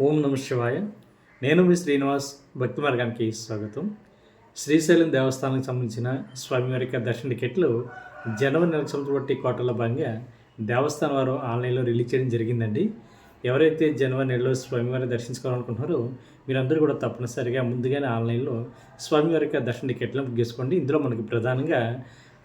ఓం నమ శివాయ. నేను మీ శ్రీనివాస్ భక్తి మార్గానికి స్వాగతం. శ్రీశైలం దేవస్థానానికి సంబంధించిన స్వామివారి యొక్క దర్శన టికెట్లు జనవరి నెల సంవత్సరం కోటల కోటలో భాగంగా దేవస్థానం వారు ఆన్లైన్లో రిలీజ్ చేయడం జరిగిందండి. ఎవరైతే జనవరి నెలలో స్వామివారిని దర్శించుకోవాలనుకుంటున్నారో మీరందరూ కూడా తప్పనిసరిగా ముందుగానే ఆన్లైన్లో స్వామివారి యొక్క దర్శన టికెట్లను బుక్ చేసుకోండి. ఇందులో మనకి ప్రధానంగా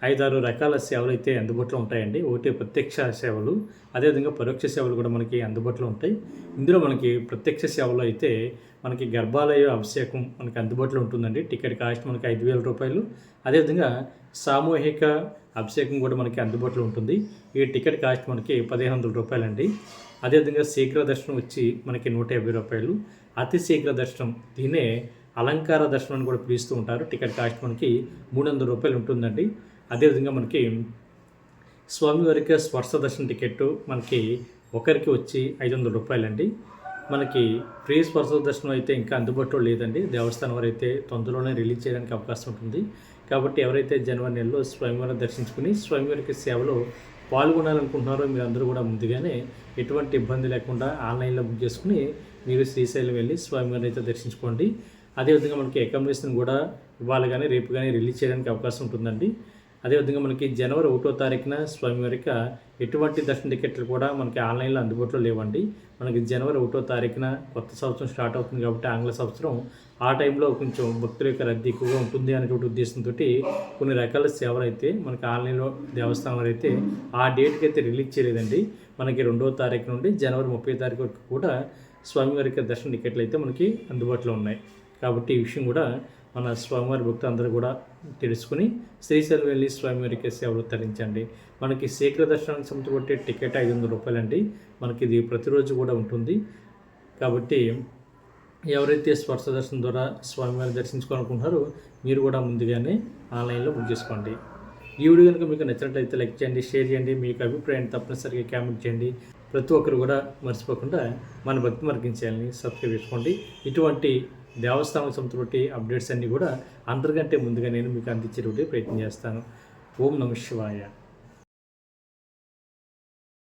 ఐదారు రకాల సేవలు అయితే అందుబాటులో ఉంటాయండి. ఒకటి ప్రత్యక్ష సేవలు అదేవిధంగా పరోక్ష సేవలు కూడా మనకి అందుబాటులో ఉంటాయి. ఇందులో మనకి ప్రత్యక్ష సేవలు అయితే మనకి గర్భాలయ అభిషేకం మనకి అందుబాటులో ఉంటుందండి. టికెట్ కాస్ట్ మనకి ఐదు వేల రూపాయలు. అదేవిధంగా సామూహిక అభిషేకం కూడా మనకి అందుబాటులో ఉంటుంది. ఈ టికెట్ కాస్ట్ మనకి పదిహేను వందల రూపాయలండి. అదేవిధంగా శీఘ్ర దర్శనం వచ్చి మనకి నూట యాభై రూపాయలు. అతి శీఘ్ర దర్శనం దీనే అలంకార దర్శనం అని కూడా పిలుస్తూ ఉంటారు. టికెట్ కాస్ట్ మనకి మూడు వందల రూపాయలు ఉంటుందండి. అదేవిధంగా మనకి స్వామివారికి స్పర్శ దర్శన టికెట్ మనకి ఒకరికి వచ్చి ఐదు వందల రూపాయలండి. మనకి ఫ్రీ స్పర్శ దర్శనం అయితే ఇంకా అందుబాటులో లేదండి. దేవస్థానం వారు అయితే తొందరలోనే రిలీజ్ చేయడానికి అవకాశం ఉంటుంది. కాబట్టి ఎవరైతే జనవరి నెలలో స్వామివారిని దర్శించుకుని స్వామివారికి సేవలో పాల్గొనాలనుకుంటున్నారో మీరు అందరూ కూడా ముందుగానే ఎటువంటి ఇబ్బంది లేకుండా ఆన్లైన్లో బుక్ చేసుకుని మీరు శ్రీశైలం వెళ్ళి స్వామివారిని అయితే దర్శించుకోండి. అదేవిధంగా మనకి అకామిడేషన్ కూడా ఇవాళ కానీ రేపు కానీ రిలీజ్ చేయడానికి అవకాశం ఉంటుందండి. అదేవిధంగా మనకి జనవరి ఒకటో తారీఖున స్వామివారిక ఎటువంటి దర్శన టికెట్లు కూడా మనకి ఆన్లైన్లో అందుబాటులో లేవండి. మనకి జనవరి ఒకటో తారీఖున కొత్త సంవత్సరం స్టార్ట్ అవుతుంది కాబట్టి ఆంగ్ల సంవత్సరం ఆ టైంలో కొంచెం భక్తుల యొక్క రద్దీ ఎక్కువగా ఉంటుంది అనేటువంటి ఉద్దేశంతో కొన్ని రకాల సేవలు అయితే మనకి ఆన్లైన్లో దేవస్థానం అయితే ఆ డేట్కి అయితే రిలీజ్ చేయలేదండి. మనకి రెండో తారీఖు నుండి జనవరి ముప్పై తారీఖు వరకు కూడా స్వామివారికి దర్శన టికెట్లు అయితే మనకి అందుబాటులో ఉన్నాయి. కాబట్టి ఈ విషయం కూడా మన స్వామివారి భక్తులందరూ కూడా తెలుసుకుని శ్రీశైలం వెళ్ళి స్వామివారికి సేవలు తరించండి. మనకి శీఘ్ర దర్శనానికి సంబంధించి టికెట్ ఐదు వందల రూపాయలండి. మనకి ఇది ప్రతిరోజు కూడా ఉంటుంది. కాబట్టి ఎవరైతే స్పర్శ దర్శనం ద్వారా స్వామివారిని దర్శించుకోవాలనుకుంటున్నారో మీరు కూడా ముందుగానే ఆన్లైన్లో బుక్ చేసుకోండి. ఈ వీడియో కనుక మీకు నచ్చినట్లయితే లైక్ చేయండి షేర్ చేయండి మీకు అభిప్రాయాన్ని తప్పనిసరిగా కామెంట్ చేయండి. ప్రతి ఒక్కరు కూడా మర్చిపోకుండా మన భక్తి మార్గం ఛానల్ని సబ్స్క్రైబ్ చేసుకోండి. ఇటువంటి దేవస్థానం సంతృప్తి అప్డేట్స్ అన్నీ కూడా అందరికంటే ముందుగా నేను మీకు అందించేటువంటి ప్రయత్నం చేస్తాను. ఓం నమ శివాయ.